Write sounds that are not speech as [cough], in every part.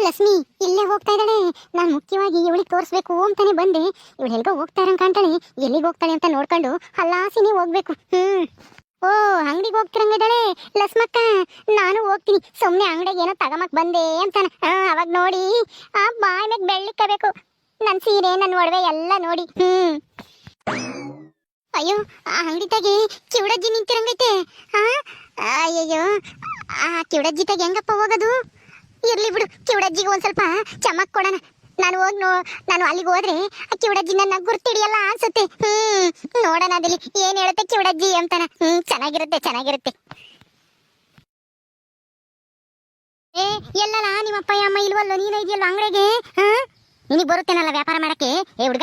ಲಕ್ಷ್ಮಿ ಇಲ್ಲೇ ಹೋಗ್ತಾ ಇದ್ದಾಳೆ. ನಾನು ಮುಖ್ಯವಾಗಿ ಇವಳಿಗೆ ತೋರಿಸ್ಬೇಕು ಅಂತಾನೆ ಬಂದೆ. ಇವಳು ಎಲ್ಗೋ ಹೋಗ್ತಾ ಇರೋ ಕಾಣ್ತಾಳೆ. ಎಲ್ಲಿಗೆ ಹೋಗ್ತಾಳೆ ಅಂತ ನೋಡ್ಕೊಂಡು ಹಲ್ಲಾಸಿನೇ ಹೋಗ್ಬೇಕು. ಹ್ಮ್. ಓ ಅಂಗಡಿಗೆ ಹೋಗ್ತಿರಂಗಿದ್ದಾಳೆ ಲಸ್ಮಕ್ಕ ನಾನು ಹೋಗ್ತೀನಿ. ಸುಮ್ಮನೆ ಅಂಗಡಿಗೆ ಏನೋ ತಗಮಕ್ ಬಂದೆ ಅಂತಾನ. ಆ, ಅವಾಗ ನೋಡಿ. ಆ ಬಾಯ್ ಮೇಲೆ ಬೆಳ್ಳಿಕ್ಕಬೇಕು ನನ್ನ ಸೀರೆ ನನ್ನ ಒಡವೆ ಎಲ್ಲ ನೋಡಿ. ಹ್ಮ್. ಅಯ್ಯೋ ಆ ಅಂಗಡಿದಾಗೆ ಕಿವಡಜ್ಜಿ ನಿಂತಿರಂಗೈತೆ. ಆ ಅಯ್ಯಯ್ಯೋ ಆ ಕಿವಡಜ್ಜಿ ತಾಗೆ ಹೆಂಗಪ್ಪ ಹೋಗೋದು? ಇರ್ಲಿ ಬಿಡು, ಕಿವಡಜ್ಜಿಗೆ ಒಂದ್ ಸ್ವಲ್ಪ ಚಮಕ್ ಕೊಡೋಣ. ನಾನು ಹೋಗ್ ನೋ ನಾನು ಅಲ್ಲಿಗೆ ಹೋದ್ರೆ ಕಿವಡಜ್ಜಿ ನನ್ನ ಗುರ್ತಿಡಿಯಲ್ಲ ಅನ್ಸುತ್ತೆ. ಹ್ಮ್, ನೋಡೋಣ ಅದಲ್ಲಿ, ಏನ್ ಹೇಳುತ್ತೆ ಕಿವಡಜ್ಜಿ ಅಂತಾನ. ಹ್ಮ್, ಚೆನ್ನಾಗಿರುತ್ತೆ ಚೆನ್ನಾಗಿರುತ್ತೆ. ಏ, ಎಲ್ಲಲ್ಲ ನಿಮ್ಮಪ್ಪ ಅಮ್ಮ ಇಲ್ವಲ್ಲೋ, ನೀನ ಇದೆಯಲ್ಲ ಅಂಗಡಿಗೆ? ಹಾ? ನಿನಗೆ ಬರುತ್ತೇನಲ್ಲ ವ್ಯಾಪಾರ ಮಾಡಕ್ಕೆ? ಏ, ಹುಡ್ಗ.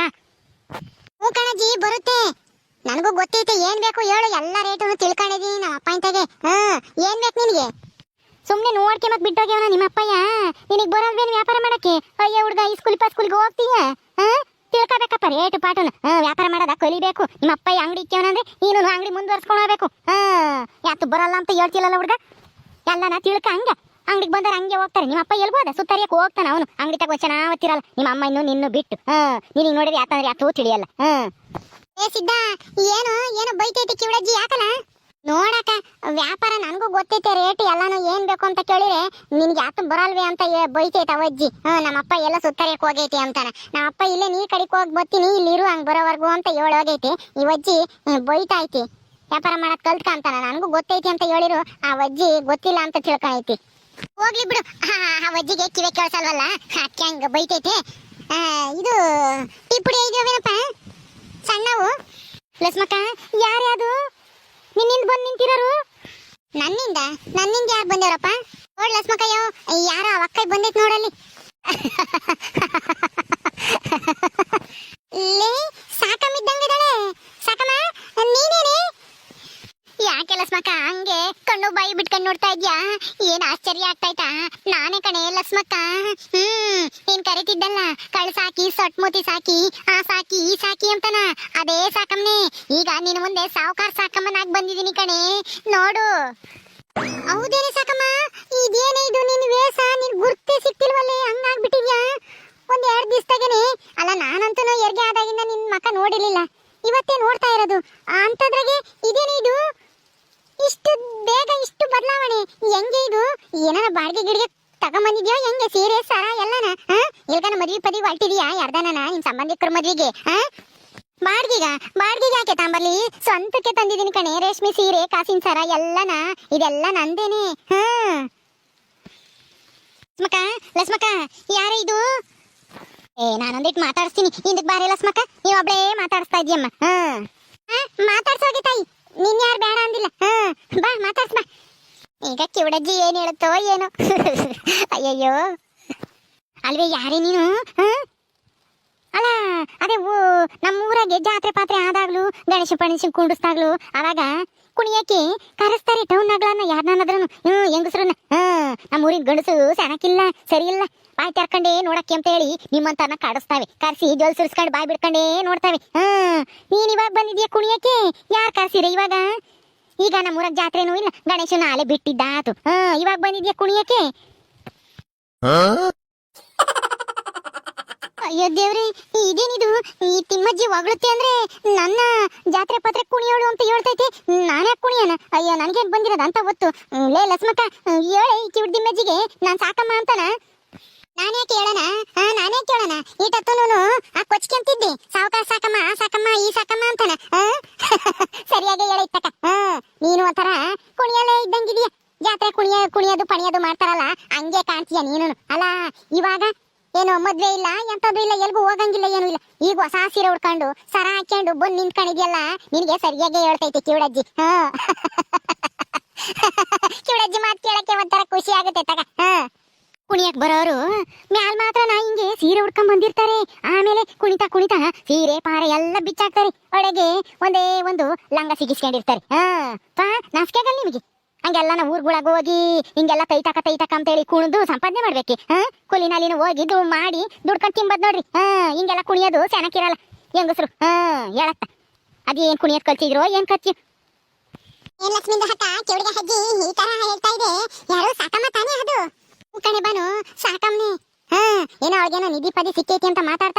ಹ್ಞೂ ಕಣಜ್ಜಿ, ಬರುತ್ತೆ. ನನಗೂ ಗೊತ್ತೈತೆ, ಏನ್ ಬೇಕು ಹೇಳು, ಎಲ್ಲ ರೇಟನ್ನು ತಿಳ್ಕೊಂಡಿದೀನಿ ನಮ್ಮ ಅಪ್ಪ ಇಂತಾಗೆ ಹಾ ಏನ್ ಬೇಕು ನಿನಗೆ? ಸುಮ್ಮನೆ ನೋಡ್ಕೆ ಮತ್ತೆ ಬಿಟ್ಟೋಗ್ಯವನ ನಿಮ್ಮ ಅಪ್ಪಯ್ಯ ನಿನಗೆ ಬರಲ್ವೇನು ವ್ಯಾಪಾರ ಮಾಡಕ್ಕೆ? ಅಯ್ಯ, ಹುಡುಗ, ಈ ಸ್ಕೂಲ್ ಪಾ ಸ್ಕೂಲ್ಗೆ ಹೋಗ್ತೀಯ? ತಿಳ್ಕೊಬೇಕಪ್ಪ ರೇಟು ಪಾಟುನ. ವ್ಯಾಪಾರ ಮಾಡೋದ ಕಲಿಬೇಕು. ನಿಮ್ಮ ಅಪ್ಪಯ್ಯ ಅಂಗಡಿ ಇಕ್ಕವನಂದ್ರೆ ನೀನು ಅಂಗಡಿ ಮುಂದುವರ್ಸ್ಕೊಂಡು ಹೋಗ್ಬೇಕು. ಯಾತು ಬರಲ್ಲ ಅಂತ ಹೇಳ್ತಿಲ್ಲಲ್ಲ ಹುಡ್ಗ? ಎಲ್ಲನ ತಿಳ್ಕ ಹಂಗೆ. ಅಂಗಡಿಗೆ ಬಂದ್ರೆ ಹಂಗೆ ಹೋಗ್ತಾರೆ. ನಿಮ್ಮ ಅಪ್ಪ ಎಲ್ಬೋದ ಸುತ್ತರಿಯಕ್ಕೆ ಹೋಗ್ತಾನೆ ಅವನು. ಅಂಗಡಿ ತಗೋ ಚೆನ್ನಾಗಿರಲ್ಲ ನಿಮ್ಮ ಅಮ್ಮ ಇನ್ನು ನಿನ್ನ ಬಿಟ್ಟು. ನಿನಗೆ ನೋಡಿದ್ರೆ ಯಾತಂದ್ರೆ ಯಾತೂ ತಿಳಿಯಲ್ಲ. ಹಾ ಏ ಸಿದ್ಧ ಏನು ಏನು ಬೈತೈತಿ ಕಿವಡಜ್ಜಿ? ಯಾಕಲ್ಲ? ನೋಡಕ ವ್ಯಾಪಾರ ನನಗೂ ಗೊತ್ತೈತೆ ರೇಟ್, ಎಲ್ಲಾನು ಏನ್ ಬೇಕು ಅಂತ ಕೇಳಿದ್ರೆ, ನಿನ್ಗೆ ಯಾತು ಬರಲ್ವೇ ಅಂತ ಬೈತೈತ ಅವಜ್ಜಿ ಹ್ಮ್ ನಮ್ಮಪ್ಪ ಎಲ್ಲ ಸುತ್ತರಿಯಕ್ ಹೋಗೈತಿ ಅಂತಾನೆ. ನಮ್ಮಪ್ಪ ಇಲ್ಲೇ ನೀ ಕಡಿಕ್ ಹೋಗಿ ಬರ್ತೀನಿ, ಇಲ್ಲಿ ಇರು, ಹಂಗ್ ಬರೋವರೆಗೂ ಅಂತ ಹೇಳೋಗೈತಿ ಈ ಅಜ್ಜಿ ಬೈತೈತಿ ವ್ಯಾಪಾರ ಮಾಡಕ್ ಕಲ್ತ್ಕ ಅಂತಾನ, ನನಗೂ ಗೊತ್ತೈತಿ ಅಂತ ಹೇಳಿರು. ಆ ಅಜ್ಜಿ ಗೊತ್ತಿಲ್ಲ ಅಂತ ತಿಳ್ಕೊಂಡೈತಿ ಹೋಗ್ಲಿ ಬಿಡು. ಆ ಅಜ್ಜಿಗೆ ಕಿವೆ ಕೇಳಿಸಲ್ವಲ್ಲ? ಅದಕ್ಕೆ ಹಂಗ ಬೈತೈತಿ. ಇದು ಟಿಪ್ಪುಡಿ ಇದೆಯವೇನಪ್ಪ ಸಣ್ಣವು? ಲಸ್ಮಕ್ಕ, ಯಾರ್ಯಾದು? ನಿನ್ನಿಂದ ಬಂದು ನಿಂತಿರೋರು? ನನ್ನಿಂದ? ನನ್ನಿಂದ ಯಾರು ಬಂದೇವ್ರಪ್ಪ? ನೋಡ್ ಯಾರೋ ಯಾರ ಅಕ್ಕೈ ಬಂದೈತ್ ನೋಡಲ್ಲಿ. ಲೇ ಸಾಕಮ್ಮಿದ್ದಂಗಿದ್ದಾಳೆ ಸಾಕಮ್ಮ, ನೀನೇನೆ? ಯಾಕೆ ಲಸ್ಮಕ್ಕ ಹಂಗೆ ಕಣ್ಣು ಬಾಯಿ ಬಿಟ್ಕೊಂಡು ನೋಡ್ತಾ ಇದ್ಯಾ? ಏನ್ ಆಶ್ಚರ್ಯ ಆಗ್ತಾಯ್ತಾ? ನಾನೇ ಕಣೆ ಲಸ್ಮಕ್ಕ ಹ್ಮ್, ನೀನ್ ಕರಿತಿದ್ದಲ್ಲ, ಕಳ್ ಸಾಕಿ ಸೊಟ್ಮುತಿ ಸಾಕಿ, ಆ ಸಾಕಿ, ಈ ಸಾಕಿ ಅಂತನ. ಅದೇ ಸಾಕಮ್ಮನೆ. ಈಗ ನಿನ್ ಮುಂದೆ ಸಾವುಕಾರ ಸಾಕಮ್ಮನಾಗಿ ಬಂದಿದೀನಿ ಕಣೆ. ನೋಡು. ಹೌದೇನೆ ಸಾಕಮ್ಮ? ಇದೇನೇ ಇದು ನಿನ್ ವೇಷ ನಿನ್ ಗುರ್ತೇ ಸಿಕ್ತಿಲ್ವಲ್ಲೇ ಹಂಗಾಗ್ಬಿಟ್ಟಿದ್ಯಾ ಒಂದ್ ಎರಡ್ ದಿವಸದಾಗೇನೆ ಅಲ್ಲ ನಾನಂತೂ ಹೆರಿಗೆ ಆದಾಗಿಂದ ನಿನ್ ಮಕ್ಕ ನೋಡಿರ್ಲಿಲ್ಲ ಇವತ್ತೇ ನೋಡ್ತಾ ಇರೋದು ಅಂತದ್ರಾಗೆ ಇದೇನೇ ಇದು ಇಷ್ಟು ಬೇಗ ಇಷ್ಟು ಬದಲಾವಣೆ ಹೆಂಗೆ ಇದು ಏನಾರ ಬಾಡಿಗೆ ಗಿಡಿಗೆ ತಗೊಂಬಂದಿದ್ಯೋ ಹೆಂಗೆ ಸೀರೆ ಸರ ಎಲ್ಲನ ಇಲ್ಗನ ಹೊಲ್ಟಿದ್ಯಾ ಯಾರ್ದಾನ ನಿಮ್ ಸಂಬಂಧಿಕರ ಮದ್ವಿಗೆ ಬಾಡ್ಗಿಗ ಬಾಡ್ಗಿಗೆ ಯಾಕೆ ತಾಂಬರ್ಲಿ? ಸ್ವಂತಕ್ಕೆ ತಂದಿದ್ದೀನಿ ಕಣೆ ರೇಷ್ಮೆ ಸೀರೆ ಕಾಸಿನ ಸರ ಎಲ್ಲನ ಇದೆಲ್ಲ ನಂದೇನೆ ಹಾ? ಲಸ್ಮಕ ಲಸ್ಮಕ ಯಾರ ಇದು? ಏ ನಾನೊಂದಿಟ್ಟು ಮಾತಾಡಿಸ್ತೀನಿ. ಹಿಂದಕ್ಕೆ ಬಾರಿ ಲಸ್ಮಕ ನೀವ್ ಒಬ್ಳೇ ಮಾತಾಡಿಸ್ತಾ ಇದೀಯಮ್ಮ ಹಾ, ಮಾತಾಡ್ಸೋಗೆ ತಾಯಿ ನಿನ್ ಯಾರು ಬೇಡ ಅಂದಿಲ್ಲ ಹಾ? ಬಾ ಮಾತಾಡ್ಸ್ ಬಾ. ಈಗ ಕಿವಡಜ್ಜಿ ಏನ್ ಹೇಳುತ್ತೋ ಏನೋ. [laughs] ಅಯ್ಯಯ್ಯೋ. ಅಲ್ವೇ ಯಾರೇ ನೀನು ಹಾ? ಅಲ್ಲ ಅದೇ ನಮ್ಮ ನಮ್ಮೂರಾಗೆ ಜಾತ್ರೆ ಪಾತ್ರೆ ಆದಾಗ್ಲೂ, ಗಣೇಶ ಪಣೇಶ ಕುಂಡಿಸ್ದಾಗ್ಲೂ ಅವಾಗ ಕುಣಿಯಕ್ಕೆ ಕರೆಸ್ತಾರೆ ಟೌನ್ ನಗಳನ್ನ ಯಾರನ್ನಾದ್ರೂ ಹ್ಞೂ, ಹೆಂಗಸ್ರನ್ನ ನಮ್ಮ ನಮ್ಮೂರಿನ ಗಂಡಸು ಸೆಣಕಿಲ್ಲ ಸರಿ ಇಲ್ಲ ಬಾಯ್ ತೆರ್ಕಂಡೇ ನೋಡಕ್ಕೆ ಅಂತ ಹೇಳಿ ನಿಮ್ಮಂತನ ಕಾಡಿಸ್ತಾವೆ. ಕರ್ಸಿ ಜೋಲ್ ಸುರಿಸ್ಕೊಂಡು ಬಾಯ್ ಬಿಡ್ಕಂಡೇ ನೋಡ್ತಾವೆ. ಹಾ ನೀನ್ ಇವಾಗ ಬಂದಿದ್ಯಾ ಕುಣಿಯಕ್ಕೆ? ಯಾರ್ ಕರ್ಸಿರ ಇವಾಗ? ಈಗ ನಮ್ಮೂರಾಗ ಜಾತ್ರೆನೂ ಇಲ್ಲ, ಗಣೇಶನ ಆಲೆ ಬಿಟ್ಟಿದ್ದಾತು. ಹ್ಮ್ ಇವಾಗ ಬಂದಿದ್ಯಾ ಕುಣಿಯಕ್ಕೆ ಅಯ್ಯೋ ದೇವ್ರಿ ಇದೇನಿದು ಈ ತಿಮ್ಮಜ್ಜಿ ಹೊಗಳುತ್ತೆ ಅಂದ್ರೆ ನನ್ನ ಜಾತ್ರೆ ಪಾತ್ರೆ ಕುಣಿಯೋಳು ಅಂತ ಹೇಳ್ತೈತಿ. ನಾನೇ ಕುಣಿಯನ? ಅಯ್ಯೋ ನನಗೇನು ಬಂದಿರೋದು ಅಂತ ಗೊತ್ತು. ಲೇ ಲಸ್ಮಕ್ಕ, ಹೇಳಿ ಹೇಳೆ ಈ ಕಿವಿಡ್ ದಿಮ್ಮಜ್ಜಿಗೆ. ನಾನ್ ಸಾಕಮ್ಮ ಅಂತಾನ? ನಾನೇ ಕೇಳೋಣ ಹಾ ನಾನೇ ಕೇಳೋಣ ಈಟತ್ತೂನು ಆ ಕೊಚ್ಕೊಂತಿದ್ದೆ ಸಾವುಕಾರ ಸಾಕಮ್ಮ, ಆ ಸಾಕಮ್ಮ, ಈ ಸಾಕಮ್ಮ ಅಂತಾನ? [laughs] ಸರಿಯಾಗಿ ಹೇಳಿತ್ತಕ್ಕ ಇತ್ತಕ ನೀನು ಒಂಥರ ಕುಣಿಯಲೇ ಇದ್ದಂಗಿದೀಯ ಜಾತ್ರೆ ಕುಣಿಯ ಕುಣಿಯೋದು, ಪಣಿಯೋದು ಮಾಡ್ತಾರಲ್ಲ, ಹಂಗೆ ಕಾಣ್ತೀಯ ನೀನು ಮದ್ವೆ ಇಲ್ಲ ಎಂತದ್ದು ಇಲ್ಲ, ಎಲ್ಗೂ ಹೋಗಂಗಿಲ್ಲ, ಏನು ಇಲ್ಲ. ಈಗ ಹೊಸ ಸೀರೆ ಉಡ್ಕೊಂಡು ಸರ ಹಾಕೊಂಡು ಬಂದು ನಿಂತ್ಕೊಂಡಿದ್ಯಲ್ಲ, ನಿನಗೆ ಸರಿಯಾಗಿ ಹೇಳ್ತೈತಿ ಕಿವಡಜ್ಜಿ. ಹಾ. [laughs] ಕಿವಡಜ್ಜಿ ಮಾತು ಕೇಳಕ್ಕೆ ಒಂಥರ ಖುಷಿ ಆಗುತ್ತೆ, ತಗ. ಹ. ಕುಣಿಯಕ್ ಬರೋರು, ಮ್ಯಾಲ್ ಮಾತ್ರ ನಾ ಹಿಂಗೆ ಸೀರೆ ಉಡ್ಕೊಂಡ್ ಬಂದಿರ್ತಾರೆ. ಆಮೇಲೆ ಕುಣಿತಾ ಕುಣಿತಾ ಸೀರೆ, ಪಾರೆ ಎಲ್ಲ ಬಿಚ್ಚಾಕ್ತಾರೆ. ಒಳಗೆ ಒಂದೇ ಒಂದು ಲಂಗ ಸಿಗಿಸ್ಕೊಂಡಿರ್ತಾರೆ. ಹಾ. ಪಾ ನಾಚಿಕೆಗಲ್ಲ ನಿಮಗೆ? ಹಂಗೆಲ್ಲ ನಾವು ಊರ್ಗೊಳಗ್ ಹೋಗಿ ಹಿಂಗೆಲ್ಲ ತೈತಾಕ ತೈತಾಕ ಅಂತೇಳಿ ಕುಣಿದು ಸಂಪಾದನೆ ಮಾಡ್ಬೇಕು, ಹಾ? ಹೋಗಿ ದು ಮಾಡಿ ದುಡ್ಕೊಂಡು ತಿಂಬದ್ ನೋಡ್ರಿ, ಹಾ? ಹಿಂಗೆಲ್ಲ ಕುಣಿಯೋದು ಸೆನಕಿರಲ್ಲ ಹೆಂಗಸ್ರು, ಹಾ? ಹೇಳತ್ತ. ಅದೇನ್ ಕುಣಿಯೋದು ಕಲ್ಸಿದ್ರು ಏನ್ ಕಲ್ಸಿ ಏನ್ ಲಕ್ಷ್ಮಿಂದ ಹಕ್ಕ ಕೆವಡಿಗೆ ಹಜ್ಜಿ ಈ ತರ ಹೇಳ್ತಾ ಇದೆ. ಯಾರು ಸಾಕಮ್ಮ ತಾನೇ ಅದು? ಕಣೆ ಬಾನು, ಸಾಕಮ್ಮನೆ. ಏನೋ ಅವಳಿಗೇನೋ ನಿಧಿ ಪದಿ ಸಿಕ್ಕೈತಿ ಅಂತ ಮಾತಾಡ್ತಾರಲ್ಲ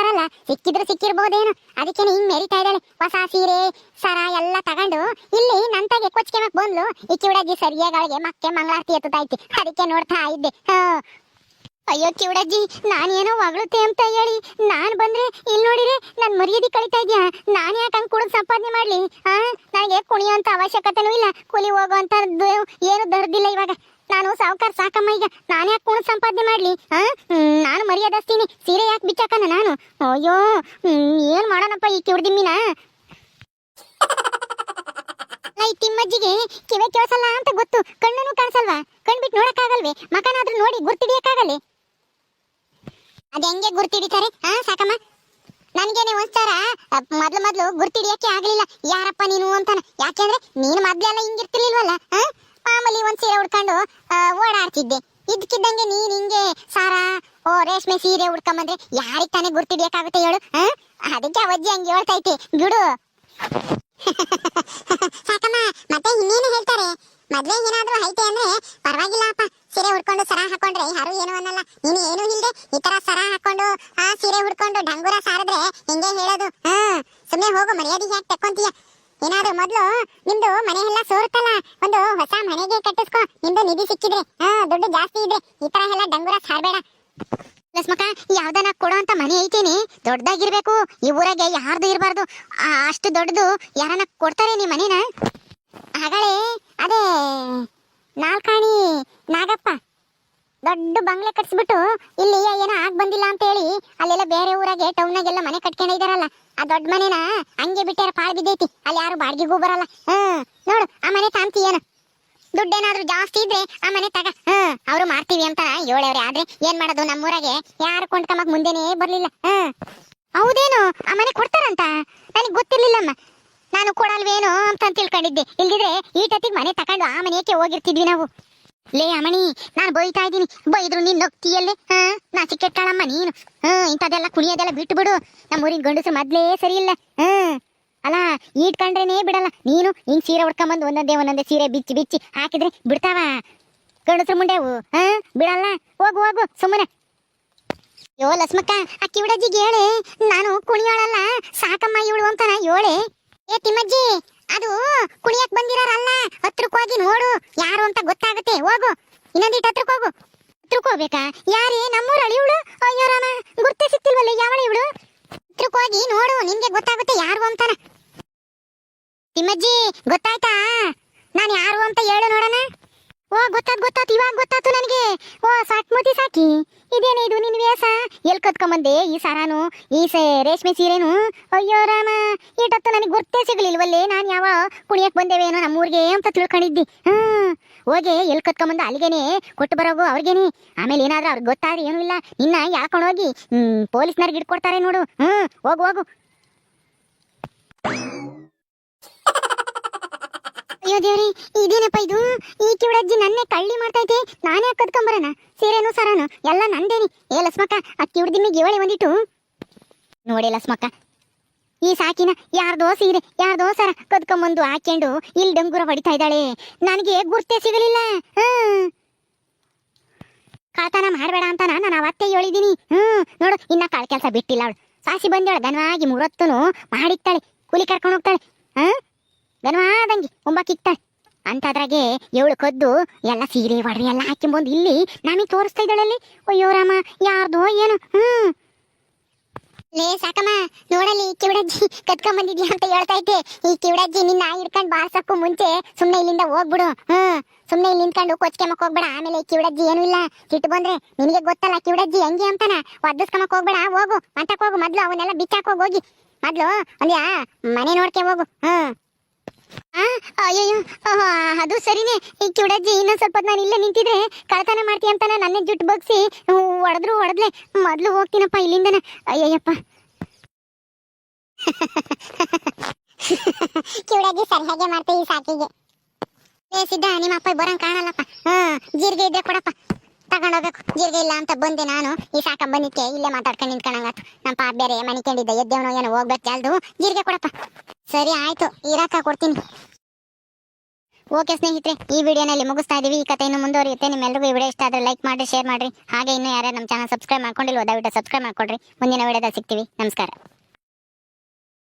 ಸಿಕ್ಕಿದ್ರೆ ಸಿಕ್ಕಿರ್ಬೋದೇನು. ಅದಕ್ಕೆ ಹಿಂಗ್ ಮೆರಿತಾ ಇದ್ದಾಳೆ. ಹೊಸ ಸೀರೆ, ಸರ ಎಲ್ಲ ತಗೊಂಡು ಇಲ್ಲಿ ನಂತಾಗೆ ಕೊಚ್ಕೆ ಮಕ್ ಬಂದ್ಲು. ಈ ಸರಿಯಾಗಳಿಗೆ ಮಕ್ಕೆ ಮಂಗಳಾರತಿ ಎತ್ತೈತಿ ಅದಕ್ಕೆ ನೋಡ್ತಾ ಇದ್ದೆ. ಅಯ್ಯೋ ಕಿವಡಜ್ಜಿ, ನಾನೇನೋ ಹೊಗಳುತ್ತೆ ಅಂತ ಹೇಳಿ. ನಾನು ಬಂದ್ರೆ ಇಲ್ಲಿ ನೋಡಿರಿ ನನ್ ಮರ್ಯಾದೆ ಕಳಿತಾ ಇದ್ಯಾ? ನಾನು ಯಾಕೆ ಹಂಗ್ ಕುಡಿದು ಸಂಪಾದನೆ ಮಾಡ್ಲಿ? ಹಾಂ ನನಗೆ ಕುಣಿಯೋ ಅಂತ ಅವಶ್ಯಕತೆನೂ ಇಲ್ಲ. ಕೂಲಿ ಹೋಗೋಂತ ಏನು ದರ್ದಿಲ್ಲ ಇವಾಗ. ನಾನು ಸಾವುಕಾರ ಸಾಕಮ್ಮ ಈಗ. ನಾನು ಯಾಕೆ ಕುಣ ಸಂಪಾದನೆ ಮಾಡ್ಲಿ? ನಾನು ಮರ್ಯಾದಸ್ತೀನಿ. ಸೀರೆ ಯಾಕೆ ಬಿಚ್ಚಾಕನ ನಾನು? ಅಯ್ಯೋ ಏನು ಮಾಡೋಣಪ್ಪ ಈ ಕಿವಡ್ದಿಮ್ಮಿನ ಈ ತಿಮ್ಮಜ್ಜಿಗೆ ಕಿವೆ ಕೇಳಿಸಲ್ಲ ಅಂತ ಗೊತ್ತು. ಕಣ್ಣನು ಕಾಣಿಸಲ್ವಾ? ಕಣ್ಬಿಟ್ಟು ನೋಡಕ್ಕಾಗಲ್ವೇ? ಮಕನಾದ್ರೂ ನೋಡಿ ಗುರ್ತಿಡಿಯಕ್ಕಾಗಲ್ಲ ಅದ ಹೆಂಗೆ ಗುರ್ತಿಡಿತಾರೆ? ಹಾ ಸಾಕಮ್ಮ? ನನಗೇನೆ ಒಂದ್ಸಾರ ಮೊದ್ಲು ಮೊದ್ಲು ಗುರ್ತಿಡಿಯಕ್ಕೆ ಆಗ್ಲಿಲ್ಲ. ಯಾರಪ್ಪ ನೀನು ಅಂತಾನ? ಯಾಕೆಂದ್ರೆ ನೀನು ಮೊದ್ಲೆಲ್ಲ ಹಿಂಗಿರ್ತಿರ್ಲಿಲ್ವಲ್ಲ? ಹಾ ಮಾಮೂಲಿ ಒಂದ್ ಸೀರೆ ಉಡ್ಕೊಂಡು ಓಡಾಡ್ತಿದ್ದೆ. ಇದ್ಕಿದ್ದಂಗೆ ನೀನ್ ಹಿಂಗೆ ಸಾರ, ಓ, ರೇಷ್ಮೆ ಸೀರೆ ಉಡ್ಕೊಂಬಂದ್ರೆ ಯಾರಿಗ್ ತಾನೇ ಗುರ್ತಿಡಿಯಕಾಗುತ್ತೆ ಹೇಳು ಅದಕ್ಕೆ ಅವಜ್ಜಿ ಹಂಗೆ ಹೇಳ್ತೈತೆ ಬಿಡು. [laughs] ಸಾಕಮ್ಮ, ಮತ್ತೆ ಇನ್ನೇನು ಹೇಳ್ತಾರೆ? ಮದ್ವೆ ಏನಾದ್ರೂ ಐತೆ ಅಂದ್ರೆ ಪರವಾಗಿಲ್ಲ ಅಪ್ಪ ಸೀರೆ ಉಡ್ಕೊಂಡು ಸರ ಹಾಕೊಂಡ್ರೆ ಯಾರು ಏನು ಅನ್ನಲ್ಲ. ನೀನು ಏನು ಇಲ್ದೆ ಈ ತರ ಸರ ಹಾಕೊಂಡು, ಆ ಸೀರೆ ಉಡ್ಕೊಂಡು ಡಂಗುರ ಸಾರಿದ್ರೆ ಹೆಂಗೆ ಹೇಳೋದು ಹಾ ಸುಮ್ಮನೆ ಹೋಗು, ಮರ್ಯಾದೆ ಯಾಕೆ ತಕ್ಕೊಂತೀಯ. ಏನಾದ್ರು ಮೊದ್ಲು ನಿಮ್ದು ಮನೆ ಎಲ್ಲ ಸೋರುತ್ತಲ್ಲ ಒಂದು ಹೊಸ ಮನೆಗೆ ಕಟ್ಟಿಸ್ಕೊ. ನಿಮ್ದು ನಿಧಿ ಸಿಕ್ಕಿದ್ರೆ ಹಾ ದುಡ್ಡು ಜಾಸ್ತಿ ಇದ್ರೆ ಈ ತರ ಎಲ್ಲ ಡಂಗುರ ಸಾರ್ಬೇಡ. ಲಸ್ಮಕ ಯಾವ್ದನ ಕೊಡೋ ಅಂತ ಮನೆ ಐತೇನಿ. ದೊಡ್ಡದಾಗಿರ್ಬೇಕು, ಈ ಊರಾಗೆ ಯಾರ್ದು ಇರಬಾರ್ದು. ಅಷ್ಟು ದೊಡ್ಡದು ಯಾರನ್ನ ಕೊಡ್ತಾರೆ ನೀ ಮನೇನ? ಹಾಗಳೇ, ಅದೇ, ನಾಲ್ಕಾಣಿ ನಾಗಪ್ಪ. ದೊಡ್ಡ ಬಂಗ್ಲೆ ಕಟ್ಸ್ಬಿಟ್ಟು ಇಲ್ಲಿ ಏನೋ ಆಗ್ ಬಂದಿಲ್ಲ ಅಂತ ಹೇಳಿ, ಅಲ್ಲೆಲ್ಲ ಬೇರೆ ಊರಾಗೆ ಟೌನಾಗೆಲ್ಲ ಮನೆ ಕಟ್ಕೊಂಡಿದಾರಲ್ಲ ಆ ದೊಡ್ಡ ಮನೆನ ಹಂಗೆ ಬಿಟ್ಟಾರ ಪಾಳ್ ಬಿದ್ದೈತಿ. ಅಲ್ಲಿ ಯಾರು ಬಾಡಿಗೆಗೂ ಬರಲ್ಲ. ಹ್ಮ್ ನೋಡು, ಆ ಮನೆ ತಾಂತಿ ಏನು? ದುಡ್ಡೇನಾದ್ರೂ ಜಾಸ್ತಿ ಇದ್ರೆ ಆ ಮನೆ ತಗ. ಹ್ಮ್ ಅವ್ರು ಮಾಡ್ತೀವಿ ಅಂತ ಹೇಳವ್ರೆ ಆದ್ರೆ ಏನ್ ಮಾಡೋದು ನಮ್ಮೂರಾಗೆ? ಯಾರು ಕೊಂಡ್ಕಮಕ್ ಮುಂದೆನೇ ಬರ್ಲಿಲ್ಲ. ಹ್ಮ್ ಹೌದೇನು? ಆ ಮನೆ ಕೊಡ್ತಾರಂತ? ನನಗೆ ಗೊತ್ತಿರ್ಲಿಲ್ಲಮ್ಮ. ನಾನು ಕೊಡಲ್ವೇನೋ ಅಂತ ತಿಳ್ಕೊಂಡಿದ್ದೆ. ಇಲ್ದಿದ್ರೆ ಈ ಟತ್ತಿಗೆ ಮನೆ ತಕೊಂಡು ಆ ಮನೆಗೆ ಹೋಗಿರ್ತಿದ್ವಿ ನಾವು. ಲೇ ಅಮಣಿ, ನಾನು ಬೈತಾ ಇದ್ದೀನಿ. ಬೈದ್ರು ನೀನ್ ನಗ್ತೀಯಲ್ಲೇ ಹಾ ನಾ ಕಾಳಮ್ಮ ನೀನು. ಹ್ಮ್ ಇಂಥದೆಲ್ಲ ಕುಣಿಯೋದೆಲ್ಲ ಬಿಟ್ಟು ಬಿಡು ನಮ್ಮ ಊರಿನ ಗಂಡಸರು ಮೊದ್ಲೇ ಸರಿ ಇಲ್ಲ ಹ್ಮ್ ಅಲ್ಲ, ಈಟ್ಕೊಂಡ್ರೇನೇ ಬಿಡಲ್ಲ. ನೀನು ಹಿಂಗ್ ಸೀರೆ ಹೊಡ್ಕೊಂಬಂದು ಒಂದೊಂದೇ ಒಂದೊಂದೇ ಸೀರೆ ಬಿಚ್ಚಿ ಬಿಚ್ಚಿ ಹಾಕಿದ್ರೆ ಬಿಡ್ತಾವ. ಗಂಡಸ್ರು ಮುಂಡೆವು ಹಾ ಬಿಡಲ್ಲ? ಹೋಗು ಹೋಗು, ಸುಮ್ಮನೆ. ಯೋ ಲಸ್ಮಕ್ಕ, ಅಕ್ಕಿ ಬಿಡಜ್ಜಿಗೆ ಹೇಳಿ. ನಾನು ಕುಣಿಯೋಳಲ್ಲ. ಸಾಕಮ್ಮ ಇವಳು ಅಂತಾನ ಹೇಳೆ. ಏ ತಿಮ್ಮಜ್ಜಿ ಅದು, ಕುಣಿಯಕ್ ಬಂದಿರಾರಲ್ಲ ಹತ್ರಕ್ ಹೋಗಿ ನೋಡು, ಯಾರು ಅಂತ ಗೊತ್ತಾಗುತ್ತೆ, ಹೋಗು. ಇನ್ನೊಂದಿಟ್ಟು ಹತ್ರಕ್ ಹೋಗು. ಹತ್ರಕ್ ಹೋಗ್ಬೇಕಾ? ಯಾರೇ ನಮ್ಮೂರ ಇವಳು? ಅಯ್ಯೋ ರಾಮ, ಗುರ್ತೇ ಸಿಕ್ತಿಲ್ವಲ್ಲ, ಯಾವಳ ಇವಳು? ಹತ್ರಕ್ ಹೋಗಿ ನೋಡು, ನಿನ್ಗೆ ಗೊತ್ತಾಗುತ್ತೆ ಯಾರು ಅಂತಾನ. ತಿಮ್ಮಜ್ಜಿ, ಗೊತ್ತಾಯ್ತಾ? ನಾನು ಯಾರು ಅಂತ ಹೇಳು ನೋಡೋಣ. ಓ, ಗೊತ್ತಾತ್ ಗೊತ್ತಾತ್, ಇವಾಗ ಗೊತ್ತಾತು ನನಗೆ. ಓ ಸಾಕ್ಮತಿ ಸಾಕಿ. ಇದೇನೇ ಇದು ನಿನ್ ವ್ಯಾಸ? ಎಲ್ ಕತ್ಕೊಂಬಂದೆ ಈ ಸಾರಾನು? ಈ ಸೇ, ರೇಷ್ಮೆ ಸೀರೆನು? ಅಯ್ಯೋ, ರಾಮ. ಈಟತ್ತು ನನಗೆ ಗೊತ್ತೇ ಸಿಗಲಿಲ್ವಲ್ಲೇ? ನಾನು ಯಾವ ಕುಣಿಯಕ್ ಬಂದೇವೇನೋ ನಮ್ಮೂರಿಗೆ ಅಂತ ತಿಳ್ಕೊಂಡಿದ್ದಿ. ಹ್ಮ್. ಹೋಗಿ ಎಲ್ ಕತ್ಕೊಂಬಂದು ಅಲ್ಲಿಗೇನೆ, ಕೊಟ್ಟು ಬರೋಗು ಅವ್ರಿಗೇನೆ. ಆಮೇಲೆ ಏನಾದ್ರೂ ಅವ್ರಿಗೆ ಗೊತ್ತಾದ್ರೆ ಏನೂ ಇಲ್ಲ. ನಿನ್ನ ಯಾಕೊಂಡೋಗಿ ಹ್ಮ್, ಪೊಲೀಸ್ನವ್ರಿಗೆ ಇಟ್ಕೊಡ್ತಾರೆ ನೋಡು. ಹ್ಮ್, ಹೋಗು ಹೋಗು. ಅಯ್ಯೋ ದೇವ್ರಿ, ಇದೇನಪ್ಪ ಇದು? ಈ ಕಿವಡಜ್ಜಿ ನನ್ನೇ ಕಳ್ಳಿ ಮಾಡ್ತೈತೆ ನಾನೇ ಕದ್ಕೊಂಬರಣ ಸೀರೆನು ಸರನು? ಎಲ್ಲ ನಂದೇನಿ. ಏ ಲಸ್ಮಕ್ಕ, ಆ ಕಿವಡ್ದಿಮ್ಮಿಗೆ ಗಿವಳಿ ಬಂದಿಟ್ಟು. ನೋಡಿ ಲಸ್ಮಕ್ಕ, ಈ ಸಾಕಿನ ಯಾರ್ದೋ ಸೀರೆ, ಯಾರ್ದೋ ಸರ ಕದ್ಕೊಂಬಂದು ಹಾಕೊಂಡು ಇಲ್ಲಿ ಡಂಗುರ ಹೊಡಿತಾ ಇದ್ದಾಳೆ. ನನಗೆ ಗುರ್ತೇ ಸಿಗಲಿಲ್ಲ. ಹ್ಮ್. ಕಳ್ತನ ಮಾಡಬೇಡ ಅಂತ ನಾನು ಅವತ್ತೇ ಹೇಳಿದ್ದೀನಿ. ಹ್ಞೂ ನೋಡು, ಇನ್ನ ಕಾಳು ಕೆಲಸ ಬಿಟ್ಟಿಲ್ಲ ಅವಳು. ಸಾಸಿ ಬಂದೇಳ ದನವಾಗಿ ಮೂರತ್ತೂ ಮಾಡಿಕ್ತಾಳೆ, ಕೂಲಿ ಕರ್ಕೊಂಡು ಹೋಗ್ತಾಳೆ. ಹ್ಮ್? ಗನವಾದಂಗಿ ಕಿತ್ತ ಅಂತದ್ರಾಗೆ ಏಳು ಕದ್ದು ಎಲ್ಲ ಸೀರೆ ಒಡವೆ ಎಲ್ಲ ಹಾಕಿಂಬಂದು ಇಲ್ಲಿ ನಮಗೆ ತೋರಿಸ್ತಾ ಇದ್ದಾಳಲ್ಲಿ. ಅಯ್ಯೋ ರಾಮ, ಯಾರ್ದೋ ಏನು, ಹ್ಮ್. ಲೇ ಸಾಕಮ್ಮ, ನೋಡಲ್ಲಿ ಈ ಕಿವಡಜ್ಜಿ ಕತ್ಕೊಂಡ್ ಬಂದಿದ್ಯಾ ಅಂತ ಹೇಳ್ತಾ ಇದ್ದೆ. ಈ ಕಿವಡಜ್ಜಿ ನಿನ್ನ ಹಿಡ್ಕೊಂಡು ಬಾರ್ಸಕ್ಕೂ ಮುಂಚೆ ಸುಮ್ನೆ ಇಲ್ಲಿಂದ ಹೋಗ್ಬಿಡು, ಹ್ಮ್. ಸುಮ್ನೆ ಇಲ್ಲಿ ನಿಂತ್ಕೊಂಡು ಕೊಚ್ಕೊಂಬಕ್ಕೆ ಹೋಗ್ಬೇಡ, ಆಮೇಲೆ ಈ ಕಿವಡಜ್ಜಿ ಏನೂ ಇಲ್ಲ. ಸಿಟ್ಟು ಬಂದ್ರೆ ನಿನಗೆ ಗೊತ್ತಲ್ಲ ಕಿವಡಜ್ಜಿ ಹೆಂಗೆ ಅಂತಾನ. ಒದ್ದಸ್ಕಮಕ್ ಹೋಗ್ಬೇಡ, ಹೋಗು, ಮಂಟಕ್ ಹೋಗು, ಮೊದ್ಲು ಅವನ್ನೆಲ್ಲ ಬಿಚ್ಚಾಕ್ ಹೋಗ್ ಹೋಗಿ. ಮೊದ್ಲು ಒಂದ್ಯಾ, ಮನೆ ನೋಡ್ಕೆ ಹೋಗು, ಹ್ಮ್. ಆಹ್, ಅದು ಸರಿನೇ. ಈ ಚುಡಜ್ಜಿ ಇನ್ನೊಂದು ಸ್ವಲ್ಪ ನಾನು ಇಲ್ಲೇ ನಿಂತಿದ್ರೆ ಕಳ್ತನ ಮಾಡ್ತೀಯ ಅಂತಾನೆ ನನ್ನೇ ಜುಟ್ಟು ಬಗ್ಸಿ ಹೊಡೆದ್ರು ಹೊಡೆದ್ಲೆ ಮೊದಲು ಹೋಗ್ತೀನಪ್ಪ ಇಲ್ಲಿಂದನೇ. ಅಯ್ಯಯ್ಯಪ್ಪ. ಚುಡಜ್ಜಿ ಸರಿಯಾಗಿ ಮಾಡ್ತೆ ಈ ಸಾಕಿಗೆ. ಏ ಸಿದ್ಧ ನಿಮ್ಮ ಅಪ್ಪ ಬರಂಗ್ ಕಾಣಲ್ಲಪ್ಪ. ಹಾ ಜೀರಿಗೆ ಇದ್ರೆ ಕೊಡಪ್ಪ. ತಗೊಂಡೋಗ್ಬೇಕು ಜೀರಿಗೆ ಇಲ್ಲ ಅಂತ ಬಂದೆ ನಾನು. ಈ ಸಾಕ ಬಂದಿಕ್ಕೆ ಇಲ್ಲೇ ಮಾತಾಡ್ಕೊಂಡು ನಿಂತ್ಕೊಂಡಂಗಾತು ನಮ್ಮ ಪಾಪ ಬೇರೆ ಮನಿಕೊಂಡಿದ್ದೆ ಎದ್ದೇವನೋ ಏನೋ ಹೋಗ್ಬೇಕು ಜಲ್ದು. ಜೀರಿಗೆ ಕೊಡಪ್ಪ. ಸರಿ ಆಯ್ತು, ಇರಾಕ ಕೊಡ್ತೀನಿ. ಓಕೆ ಸ್ನೇಹಿತರೆ, ಈ ವಿಡಿಯೋನಲ್ಲಿ ಮುಗಿಸ್ತಾ ಇದೀವಿ. ಈ ಕಥೆ ಇನ್ನು ಮುಂದುವರಿಯುತ್ತೆ. ನಿಮ್ಮೆಲ್ಲರಿಗೂ ಈ ವಿಡಿಯೋ ಇಷ್ಟ ಆದರೆ ಲೈಕ್ ಮಾಡಿ ಶೇರ್ ಮಾಡಿರಿ. ಹಾಗೆ ಇನ್ನೂ ಯಾರ್ಯಾರು ನಮ್ಮ ಚಾನಲ್ ಸಬ್ಸ್ಕ್ರೈಬ್ ಮಾಡ್ಕೊಂಡಿಲ್ಲ ದಯವಿಟ್ಟು ಸಬ್ಸ್ಕ್ರೈಬ್ ಮಾಡ್ಕೊಡ್ರಿ. ಮುಂದಿನ ವಿಡಿಯೋದಲ್ಲಿ ಸಿಗ್ತೀವಿ. ನಮಸ್ಕಾರ.